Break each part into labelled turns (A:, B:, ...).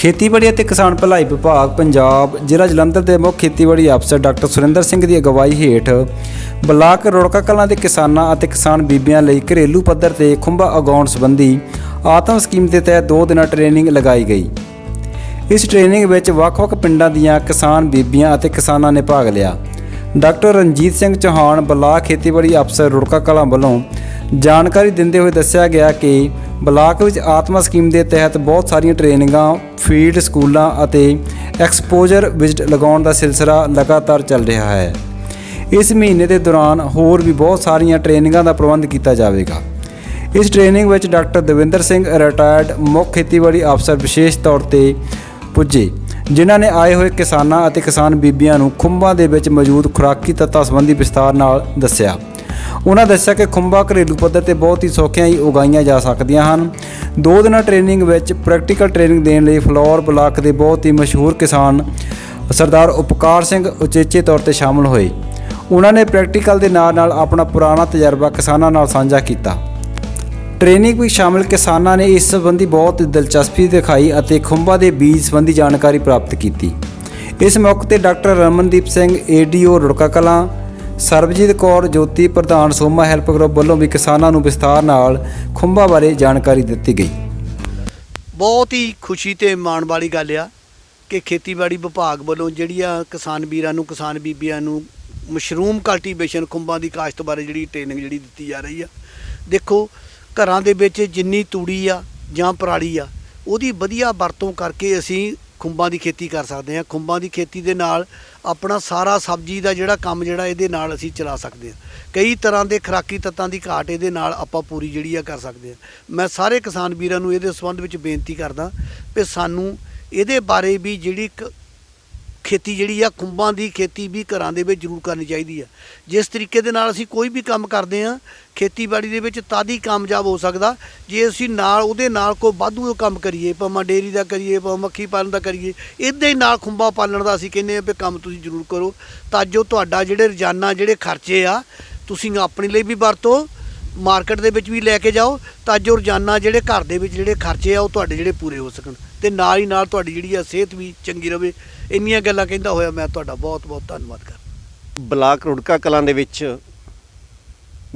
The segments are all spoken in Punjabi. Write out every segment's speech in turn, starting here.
A: ਖੇਤੀਬਾੜੀ ਅਤੇ ਕਿਸਾਨ ਭਲਾਈ ਵਿਭਾਗ ਪੰਜਾਬ, ਜ਼ਿਲ੍ਹਾ ਜਲੰਧਰ ਦੇ ਮੁੱਖ ਖੇਤੀਬਾੜੀ ਅਫਸਰ ਡਾਕਟਰ ਸੁਰਿੰਦਰ ਸਿੰਘ ਦੀ ਅਗਵਾਈ ਹੇਠ ਬਲਾਕ ਰੋੜਕਾ ਕਲਾਂ ਦੇ ਕਿਸਾਨਾਂ ਅਤੇ ਕਿਸਾਨ ਬੀਬੀਆਂ ਲਈ ਘਰੇਲੂ ਪੱਧਰ ਤੇ ਖੁੰਭਾ ਉਗਾਉਣ ਸੰਬੰਧੀ ਆਤਮ ਸਕੀਮ ਦੇ ਤਹਿਤ ਦੋ ਦਿਨਾਂ ਟ੍ਰੇਨਿੰਗ ਲਗਾਈ ਗਈ। ਇਸ ਟ੍ਰੇਨਿੰਗ ਵਿੱਚ ਵੱਖ-ਵੱਖ ਪਿੰਡਾਂ ਦੀਆਂ ਕਿਸਾਨ ਬੀਬੀਆਂ ਅਤੇ ਕਿਸਾਨਾਂ ਨੇ ਭਾਗ ਲਿਆ। ਡਾਕਟਰ ਰਣਜੀਤ ਸਿੰਘ ਚੌਹਾਨ ਬਲਾਕ ਖੇਤੀਬਾੜੀ ਅਫਸਰ ਰੁੜਕਾ ਕਲਾਂ ਵੱਲੋਂ ਜਾਣਕਾਰੀ ਦਿੰਦੇ ਹੋਏ ਦੱਸਿਆ ਗਿਆ ਕਿ ਬਲਾਕ ਵਿੱਚ ਆਤਮਾ ਸਕੀਮ ਦੇ ਤਹਿਤ ਬਹੁਤ ਸਾਰੀਆਂ ਟ੍ਰੇਨਿੰਗਾਂ, ਫੀਲਡ ਸਕੂਲਾਂ ਅਤੇ ਐਕਸਪੋਜ਼ਰ ਵਿਜ਼ਿਟ ਲਗਾਉਣ ਦਾ ਸਿਲਸਿਲਾ ਲਗਾਤਾਰ ਚੱਲ ਰਿਹਾ ਹੈ। ਇਸ ਮਹੀਨੇ ਦੇ ਦੌਰਾਨ ਹੋਰ ਵੀ ਬਹੁਤ ਸਾਰੀਆਂ ਟ੍ਰੇਨਿੰਗਾਂ ਦਾ ਪ੍ਰਬੰਧ ਕੀਤਾ ਜਾਵੇਗਾ। ਇਸ ਟ੍ਰੇਨਿੰਗ ਵਿੱਚ ਡਾਕਟਰ ਦਵਿੰਦਰ ਸਿੰਘ, ਰਿਟਾਇਰਡ ਮੁੱਖ ਖੇਤੀਬਾੜੀ ਅਫਸਰ ਵਿਸ਼ੇਸ਼ ਤੌਰ ਤੇ ਪੁੱਜੇ, ਜਿਨ੍ਹਾਂ ਨੇ ਆਏ ਹੋਏ ਕਿਸਾਨਾਂ ਅਤੇ ਕਿਸਾਨ ਬੀਬੀਆਂ ਨੂੰ ਖੁੰਬਾਂ ਦੇ ਵਿੱਚ ਮੌਜੂਦ ਖੁਰਾਕੀ ਤੱਤਾਂ ਸੰਬੰਧੀ ਵਿਸਤਾਰ ਨਾਲ ਦੱਸਿਆ। ਉਹਨਾਂ ਦੱਸਿਆ ਕਿ ਖੁੰਬਾਂ ਘਰੇਲੂ ਪੱਧਰ ਤੇ ਬਹੁਤ ਹੀ ਸੌਖਿਆਂ ਹੀ ਉਗਾਈਆਂ ਜਾ ਸਕਦੀਆਂ ਹਨ। ਦੋ ਦਿਨਾਂ ਟ੍ਰੇਨਿੰਗ ਵਿੱਚ ਪ੍ਰੈਕਟੀਕਲ ਟ੍ਰੇਨਿੰਗ ਦੇਣ ਲਈ ਫਲੋਰ ਬਲਾਕ ਦੇ ਬਹੁਤ ਹੀ ਮਸ਼ਹੂਰ ਕਿਸਾਨ ਸਰਦਾਰ ਉਪਕਾਰ ਸਿੰਘ ਉਚੇਚੇ ਤੌਰ ਤੇ ਸ਼ਾਮਲ ਹੋਏ। ਉਹਨਾਂ ਨੇ ਪ੍ਰੈਕਟੀਕਲ ਦੇ ਨਾਲ ਨਾਲ ਆਪਣਾ ਪੁਰਾਣਾ ਤਜਰਬਾ ਕਿਸਾਨਾਂ ਨਾਲ ਸਾਂਝਾ ਕੀਤਾ। ਟ੍ਰੇਨਿੰਗ ਵਿੱਚ ਸ਼ਾਮਲ ਕਿਸਾਨਾਂ ਨੇ ਇਸ ਸੰਬੰਧੀ ਬਹੁਤ ਦਿਲਚਸਪੀ ਦਿਖਾਈ ਅਤੇ ਖੁੰਬਾਂ ਦੇ ਬੀਜ ਸੰਬੰਧੀ ਜਾਣਕਾਰੀ ਪ੍ਰਾਪਤ ਕੀਤੀ। ਇਸ ਮੌਕੇ ਤੇ ਡਾਕਟਰ ਰਮਨਦੀਪ ਸਿੰਘ ਏਡੀਓ ਰੁੜਕਾ ਕਲਾਂ ਸਰਬਜੀਤ ਕੌਰ ਜੋਤੀ ਪ੍ਰਧਾਨ ਸੋਮਾ ਹੈਲਪ ਗਰੁੱਪ ਵੱਲੋਂ ਵੀ ਕਿਸਾਨਾਂ ਨੂੰ ਵਿਸਥਾਰ ਨਾਲ ਖੁੰਬਾਂ ਬਾਰੇ ਜਾਣਕਾਰੀ ਦਿੱਤੀ ਗਈ।
B: ਬਹੁਤ ਹੀ ਖੁਸ਼ੀ ਤੇ ਮਾਣ ਵਾਲੀ ਗੱਲ ਆ ਕਿ ਖੇਤੀਬਾੜੀ ਵਿਭਾਗ ਵੱਲੋਂ ਜਿਹੜੀਆਂ ਕਿਸਾਨ ਵੀਰਾਂ ਨੂੰ, ਕਿਸਾਨ ਬੀਬੀਆਂ ਨੂੰ ਮਸ਼ਰੂਮ ਕਲਟੀਵੇਸ਼ਨ ਖੁੰਬਾਂ ਦੀ ਕਾਸ਼ਤ ਬਾਰੇ ਜਿਹੜੀ ਟ੍ਰੇਨਿੰਗ ਜਿਹੜੀ ਦਿੱਤੀ ਜਾ ਰਹੀ ਆ। ਦੇਖੋ, ਘਰਾਂ ਦੇ ਵਿੱਚ ਜਿੰਨੀ ਤੂੜੀ ਆ ਜਾਂ ਪਰਾਲੀ ਆ, ਉਹਦੀ ਵਧੀਆ ਵਰਤੋਂ ਕਰਕੇ ਅਸੀਂ ਖੁੰਬਾਂ ਦੀ ਖੇਤੀ ਕਰ ਸਕਦੇ ਹਾਂ। ਖੁੰਬਾਂ ਦੀ ਖੇਤੀ ਦੇ ਨਾਲ ਆਪਣਾ ਸਾਰਾ ਸਬਜ਼ੀ ਦਾ ਜਿਹੜਾ ਕੰਮ ਜਿਹੜਾ ਇਹਦੇ ਨਾਲ ਅਸੀਂ ਚਲਾ ਸਕਦੇ ਹਾਂ। ਕਈ ਤਰ੍ਹਾਂ ਦੇ ਖੁਰਾਕੀ ਤੱਤਾਂ ਦੀ ਘਾਟ ਇਹਦੇ ਨਾਲ ਆਪਾਂ ਪੂਰੀ ਜਿਹੜੀ ਆ ਕਰ ਸਕਦੇ ਹਾਂ। ਮੈਂ ਸਾਰੇ ਕਿਸਾਨ ਵੀਰਾਂ ਨੂੰ ਇਹਦੇ ਸੰਬੰਧ ਵਿੱਚ ਬੇਨਤੀ ਕਰਦਾ ਕਿ ਸਾਨੂੰ ਇਹਦੇ ਬਾਰੇ ਵੀ ਜਿਹੜੀ ਇੱਕ ਖੇਤੀ ਜਿਹੜੀ ਆ, ਖੁੰਬਾਂ ਦੀ ਖੇਤੀ ਵੀ ਘਰਾਂ ਦੇ ਵਿੱਚ ਜ਼ਰੂਰ ਕਰਨੀ ਚਾਹੀਦੀ ਆ। ਜਿਸ ਤਰੀਕੇ ਦੇ ਨਾਲ ਅਸੀਂ ਕੋਈ ਵੀ ਕੰਮ ਕਰਦੇ ਆ, ਖੇਤੀਬਾੜੀ ਦੇ ਵਿੱਚ ਤਦ ਹੀ ਕਾਮਯਾਬ ਹੋ ਸਕਦਾ। ਜੇ ਅਸੀਂ ਨਾਲ, ਉਹਦੇ ਨਾਲ ਕੋਈ ਵਾਧੂ ਕੰਮ ਕਰੀਏ, ਭਾਵੇਂ ਡੇਰੀ ਦਾ ਕਰੀਏ, ਭਾਵੇਂ ਮੱਖੀ ਪਾਲਣ ਦਾ ਕਰੀਏ ਇਦਾਂ ਹੀ ਨਾਲ ਖੁੰਬਾਂ ਪਾਲਣ ਦਾ ਅਸੀਂ ਕਹਿੰਦੇ ਆ ਵੀ ਕੰਮ ਤੁਸੀਂ ਜ਼ਰੂਰ ਕਰੋ। ਤਾਂ ਜੋ ਤੁਹਾਡਾ ਜਿਹੜੇ ਰੋਜ਼ਾਨਾ ਜਿਹੜੇ ਖਰਚੇ ਆ, ਤੁਸੀਂ ਆਪਣੇ ਲਈ ਵੀ ਵਰਤੋ, ਮਾਰਕੀਟ ਦੇ ਵਿੱਚ ਵੀ ਲੈ ਕੇ ਜਾਓ, ਤਾਂ ਜੋ ਰੋਜ਼ਾਨਾ ਜਿਹੜੇ ਘਰ ਦੇ ਵਿੱਚ ਜਿਹੜੇ ਖਰਚੇ ਆ, ਉਹ ਤੁਹਾਡੇ ਜਿਹੜੇ ਪੂਰੇ ਹੋ ਸਕਣ। ਤੇ ਨਾਲ ਹੀ ਨਾਲ ਤੁਹਾਡੀ ਜਿਹੜੀ ਆ ਸਿਹਤ ਵੀ ਚੰਗੀ ਰਵੇ। ਇੰਨੀਆਂ ਗੱਲਾਂ ਕਹਿੰਦਾ ਹੋਇਆ, ਮੈਂ ਤੁਹਾਡਾ ਬਹੁਤ ਬਹੁਤ ਧੰਨਵਾਦ ਕਰ
C: ਬਲਾਕ ਰੁੜਕਾ ਕਲਾਂ ਦੇ ਵਿੱਚ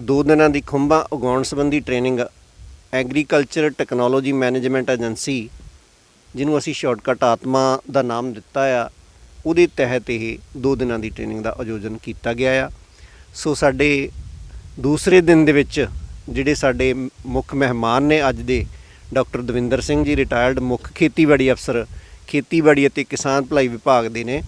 C: ਦੋ ਦਿਨਾਂ ਦੀ ਖੁੰਬਾਂ ਉਗਾਉਣ ਸੰਬੰਧੀ training agriculture technology management agency, ਜਿਹਨੂੰ ਅਸੀਂ ਸ਼ਾਰਟਕਟ ਆਤਮਾ ਦਾ ਨਾਮ ਦਿੱਤਾ ਆ, ਉਹਦੇ ਤਹਿਤ ਇਹ ਦੋ ਦਿਨਾਂ ਦੀ ਟ੍ਰੇਨਿੰਗ ਦਾ ਆਯੋਜਨ ਕੀਤਾ ਗਿਆ ਆ। ਸੋ ਸਾਡੇ ਦੂਸਰੇ ਦਿਨ ਦੇ ਵਿੱਚ ਜਿਹੜੇ ਸਾਡੇ ਮੁੱਖ ਮਹਿਮਾਨ ਨੇ ਅੱਜ ਦੇ ਡਾਕਟਰ ਦਵਿੰਦਰ ਸਿੰਘ ਜੀ ਰਿਟਾਇਰਡ ਮੁੱਖ ਖੇਤੀਬਾੜੀ ਅਫਸਰ, ਖੇਤੀਬਾੜੀ ਅਤੇ ਕਿਸਾਨ ਭਲਾਈ ਵਿਭਾਗ ਦੇ ਨੇ।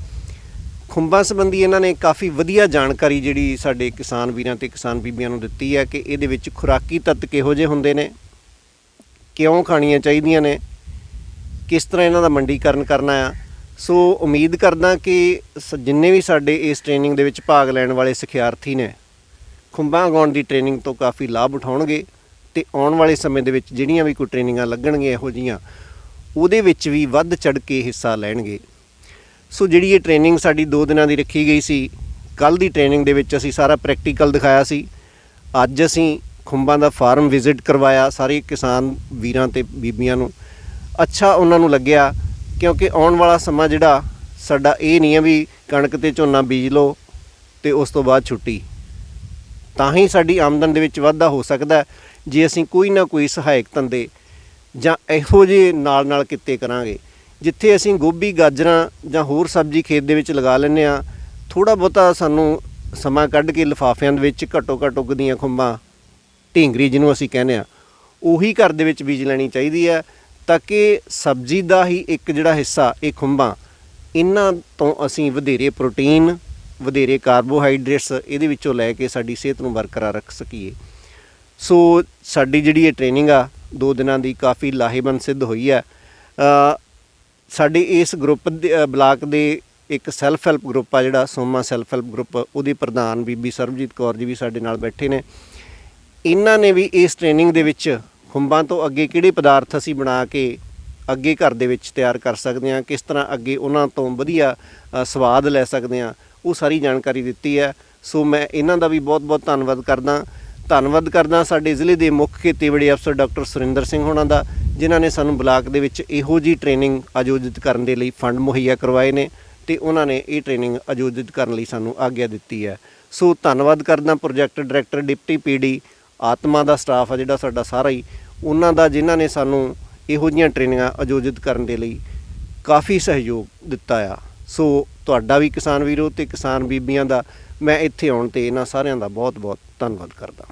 C: ਖੁੰਬਾਂ ਸੰਬੰਧੀ ਇਹਨਾਂ ਨੇ ਕਾਫੀ ਵਧੀਆ ਜਾਣਕਾਰੀ ਜਿਹੜੀ ਸਾਡੇ ਕਿਸਾਨ ਵੀਰਾਂ ਤੇ ਕਿਸਾਨ ਬੀਬੀਆਂ ਨੂੰ ਦਿੱਤੀ ਹੈ ਕਿ ਇਹਦੇ ਵਿੱਚ ਖੁਰਾਕੀ ਤੱਤ ਕਿਹੋ ਜਿਹੇ ਹੁੰਦੇ ਨੇ, ਕਿਉਂ ਖਾਣੀਆਂ ਚਾਹੀਦੀਆਂ ਨੇ, ਕਿਸ ਤਰ੍ਹਾਂ ਇਹਨਾਂ ਦਾ ਮੰਡੀਕਰਨ ਕਰਨਾ ਆ। ਸੋ ਉਮੀਦ ਕਰਦਾ ਕਿ ਸ- ਜਿੰਨੇ ਵੀ ਸਾਡੇ ਇਸ ਟ੍ਰੇਨਿੰਗ ਦੇ ਵਿੱਚ ਭਾਗ ਲੈਣ ਵਾਲੇ ਸਿਖਿਆਰਥੀ ਨੇ, ਖੁੰਬਾਂ ਉਗਾਉਣ ਦੀ ਟ੍ਰੇਨਿੰਗ ਤੋਂ ਕਾਫੀ ਲਾਭ ਉਠਾਉਣਗੇ। ਤੇ ਆਉਣ ਵਾਲੇ ਸਮੇਂ ਦੇ ਵਿੱਚ ਜਿਹੜੀਆਂ ਵੀ ਕੋਈ ਟ੍ਰੇਨਿੰਗਾਂ ਲੱਗਣਗੀਆਂ ਇਹੋ ਜੀਆਂ ਉਹਦੇ ਵਿੱਚ ਵੀ ਵੱਧ ਚੜ ਕੇ ਹਿੱਸਾ ਲੈਣਗੇ। ਸੋ ਜਿਹੜੀ ਇਹ ਟ੍ਰੇਨਿੰਗ ਸਾਡੀ 2 ਦਿਨਾਂ ਦੀ ਰੱਖੀ ਗਈ ਸੀ ਕੱਲ ਦੀ ਟ੍ਰੇਨਿੰਗ ਦੇ ਵਿੱਚ ਅਸੀਂ ਸਾਰਾ ਪ੍ਰੈਕਟੀਕਲ ਦਿਖਾਇਆ ਸੀ। ਅੱਜ ਅਸੀਂ ਖੁੰਬਾਂ ਦਾ ਫਾਰਮ ਵਿਜ਼ਿਟ ਕਰਵਾਇਆ ਸਾਰੇ ਕਿਸਾਨ ਵੀਰਾਂ ਤੇ ਬੀਬੀਆਂ ਨੂੰ। ਅੱਛਾ ਉਹਨਾਂ ਨੂੰ ਲੱਗਿਆ, ਕਿਉਂਕਿ ਆਉਣ ਵਾਲਾ ਸਮਾਂ ਜਿਹੜਾ, ਸਾਡਾ ਇਹ ਨਹੀਂ ਹੈ ਵੀ ਕਣਕ ਤੇ ਝੋਨਾ ਬੀਜ ਲਓ ਤੇ ਉਸ ਤੋਂ ਬਾਅਦ ਛੁੱਟੀ। ਤਾਂ ਹੀ ਸਾਡੀ ਆਮਦਨ ਦੇ ਵਿੱਚ ਵਾਧਾ ਹੋ ਸਕਦਾ ਜੇ ਅਸੀਂ ਕੋਈ ਨਾ ਕੋਈ ਸਹਾਇਕ ਧੰਦੇ ਜਾਂ ਇਹੋ ਜਿਹੇ ਨਾਲ ਨਾਲ ਕਿੱਤੇ ਕਰਾਂਗੇ, ਜਿੱਥੇ ਅਸੀਂ ਗੋਭੀ, ਗਾਜਰਾਂ ਜਾਂ ਹੋਰ ਸਬਜ਼ੀ ਖੇਤ ਦੇ ਵਿੱਚ ਲਗਾ ਲੈਂਦੇ ਆ ਥੋੜਾ ਬਹੁਤਾ ਸਾਨੂੰ ਸਮਾਂ ਕੱਢ ਕੇ ਲਿਫਾਫਿਆਂ ਦੇ ਵਿੱਚ ਘੱਟੋ ਘੱਟ ਉੱਗਦੀਆਂ ਖੁੰਬਾਂ, ਢੀਂਗਰੀ ਜਿਹਨੂੰ ਅਸੀਂ ਕਹਿੰਦੇ ਆ ਉਹੀ ਘਰ ਦੇ ਵਿੱਚ ਬੀਜ ਲੈਣੀ ਚਾਹੀਦੀ ਹੈ, ਤਾਂ ਕਿ ਸਬਜ਼ੀ ਦਾ ਹੀ ਇੱਕ ਜਿਹੜਾ ਹਿੱਸਾ, ਇਹ ਖੁੰਬਾਂ, ਇਹਨਾਂ ਤੋਂ ਅਸੀਂ ਵਧੇਰੇ ਪ੍ਰੋਟੀਨ, ਵਧੇਰੇ ਕਾਰਬੋਹਾਈਡਰੇਟਸ ਇਹਦੇ ਵਿੱਚੋਂ ਲੈ ਕੇ ਸਾਡੀ ਸਿਹਤ ਨੂੰ ਬਰਕਰਾਰ ਰੱਖ ਸਕੀਏ। ਸੋ ਸਾਡੀ ਜਿਹੜੀ ਇਹ ਟ੍ਰੇਨਿੰਗ ਆ, ਦੋ ਦਿਨਾਂ ਦੀ ਕਾਫੀ ਲਾਹੇਵੰਦ ਸਿੱਧ ਹੋਈ ਹੈ। ਸਾਡੇ ਇਸ ਗਰੁੱਪ ਦੇ ਬਲਾਕ ਦੇ ਇੱਕ ਸੈਲਫ ਹੈਲਪ ਗਰੁੱਪ ਆ ਜਿਹੜਾ, ਸੋਮਾ ਸੈਲਫ ਹੈਲਪ ਗਰੁੱਪ ਉਹਦੀ ਪ੍ਰਧਾਨ ਬੀਬੀ ਸਰਬਜੀਤ ਕੌਰ ਜੀ ਵੀ ਸਾਡੇ ਨਾਲ ਬੈਠੇ ਨੇ। ਇਹਨਾਂ ਨੇ ਵੀ ਇਸ ਟ੍ਰੇਨਿੰਗ ਦੇ ਵਿੱਚ ਖੁੰਬਾਂ ਤੋਂ ਅੱਗੇ ਕਿਹੜੇ ਪਦਾਰਥ ਅਸੀਂ ਬਣਾ ਕੇ ਅੱਗੇ ਘਰ ਦੇ ਵਿੱਚ ਤਿਆਰ ਕਰ ਸਕਦੇ ਹਾਂ, ਕਿਸ ਤਰ੍ਹਾਂ ਅੱਗੇ ਉਹਨਾਂ ਤੋਂ ਵਧੀਆ ਸਵਾਦ ਲੈ ਸਕਦੇ ਹਾਂ, ਉਹ ਸਾਰੀ ਜਾਣਕਾਰੀ ਦਿੱਤੀ ਹੈ। ਸੋ ਮੈਂ ਇਹਨਾਂ ਦਾ ਵੀ ਬਹੁਤ-ਬਹੁਤ ਧੰਨਵਾਦ ਕਰਦਾ। ਧੰਨਵਾਦ ਕਰਦਾ ਸਾਡੇ ਜ਼ਿਲ੍ਹੇ ਦੇ ਮੁੱਖ ਖੇਤੀਬਾੜੀ ਅਫਸਰ ਡਾਕਟਰ ਸੁਰਿੰਦਰ ਸਿੰਘ ਹੋਣਾ ਦਾ, ਜਿਨ੍ਹਾਂ ਨੇ ਸਾਨੂੰ ਬਲਾਕ ਦੇ ਵਿੱਚ ਇਹੋ ਜੀ ਟ੍ਰੇਨਿੰਗ ਆਯੋਜਿਤ ਕਰਨ ਦੇ ਲਈ ਫੰਡ ਮੁਹੱਈਆ ਕਰਵਾਏ ਨੇ ਤੇ ਉਹਨਾਂ ਨੇ ਇਹ ਟ੍ਰੇਨਿੰਗ ਆਯੋਜਿਤ ਕਰਨ ਲਈ ਸਾਨੂੰ ਆਗਿਆ ਦਿੱਤੀ ਹੈ। ਸੋ ਧੰਨਵਾਦ ਕਰਦਾ ਪ੍ਰੋਜੈਕਟ ਡਾਇਰੈਕਟਰ ਡਿਪਟੀ ਪੀਡੀ ਆਤਮਾ ਦਾ ਸਟਾਫ ਆ ਜਿਹੜਾ ਸਾਡਾ ਸਾਰਾ ਹੀ, ਉਹਨਾਂ ਦਾ ਜਿਨ੍ਹਾਂ ਨੇ ਸਾਨੂੰ ਇਹੋ ਜਿਹੀਆਂ ਟ੍ਰੇਨਿੰਗਾਂ ਆਯੋਜਿਤ ਕਰਨ ਦੇ ਲਈ ਕਾਫੀ ਸਹਿਯੋਗ ਦਿੱਤਾ ਆ। ਸੋ ਤੁਹਾਡਾ ਵੀ ਕਿਸਾਨ ਵੀਰੋ ਤੇ ਕਿਸਾਨ ਬੀਬੀਆਂ ਦਾ ਮੈਂ ਇੱਥੇ ਆਉਣ ਤੇ ਇਹਨਾਂ ਸਾਰਿਆਂ ਦਾ ਬਹੁਤ ਬਹੁਤ ਧੰਨਵਾਦ ਕਰਦਾ।